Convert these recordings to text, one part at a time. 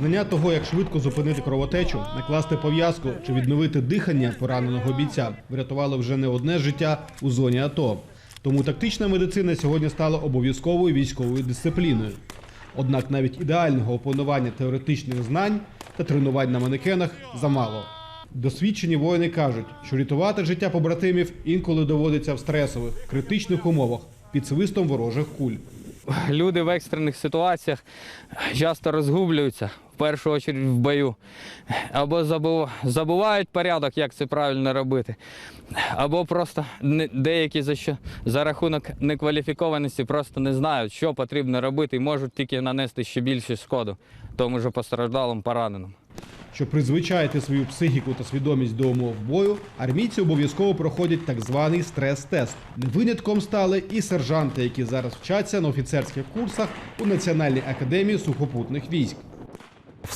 Знання того, як швидко зупинити кровотечу, накласти пов'язку чи відновити дихання пораненого бійця, врятувало вже не одне життя у зоні АТО. Тому тактична медицина сьогодні стала обов'язковою військовою дисципліною. Однак навіть ідеального опанування теоретичних знань та тренувань на манекенах замало. Досвідчені воїни кажуть, що рятувати життя побратимів інколи доводиться в стресових, критичних умовах під свистом ворожих куль. Люди в екстрених ситуаціях часто розгублюються першу чергу в бою. Або забувають порядок, як це правильно робити, або просто деякі за що за рахунок некваліфікованості просто не знають, що потрібно робити, і можуть тільки нанести ще більше шкоду тому ж постраждалому пораненому. Щоб призвичаїти свою психіку та свідомість до умов бою, армійці обов'язково проходять так званий стрес-тест. Винятком стали і сержанти, які зараз вчаться на офіцерських курсах у Національній академії сухопутних військ.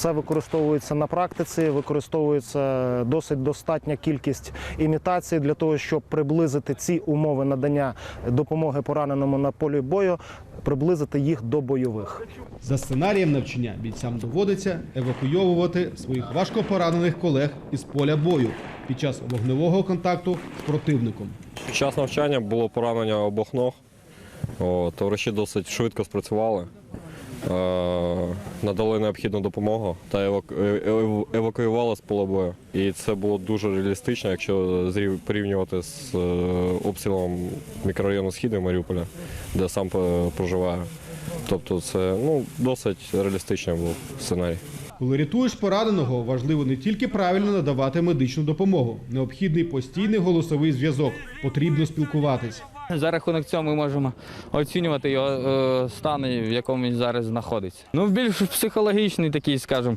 Все використовується на практиці, використовується досить достатня кількість імітацій для того, щоб приблизити ці умови надання допомоги пораненому на полі бою, приблизити їх до бойових. За сценарієм навчання бійцям доводиться евакуйовувати своїх важко поранених колег із поля бою під час вогневого контакту з противником. Під час навчання було поранення обох ног. Товариші досить швидко спрацювали, надали необхідну допомогу та е- е- евакуювали з поля бою. І це було дуже реалістично, якщо порівнювати з е, обстрілом мікрорайону Східний Маріуполя, де сам е, проживаю. Тобто це ну, досить реалістичний був сценарій. Коли рятуєш пораненого, важливо не тільки правильно надавати медичну допомогу, необхідний постійний голосовий зв'язок, потрібно спілкуватись. За рахунок цього ми можемо оцінювати його е, стан, в якому він зараз знаходиться. Ну, більш психологічний такий, скажімо,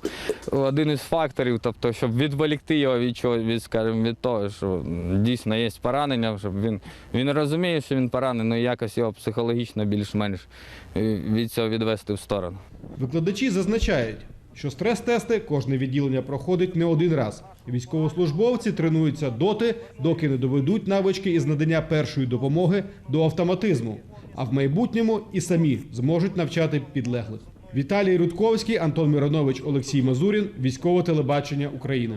один із факторів, тобто, щоб відволікти його від чого, від, скажімо, від того, що дійсно є поранення, щоб він, він розуміє, що він поранений, і якось його психологічно більш-менш е, від цього відвести в сторону. Викладачі зазначають, що стрес-тести кожне відділення проходить не один раз. Військовослужбовці тренуються доти, доки не доведуть навички із надання першої допомоги до автоматизму, а в майбутньому і самі зможуть навчати підлеглих. Віталій Рудковський, Антон Миронович, Олексій Мазурін, Військове телебачення України.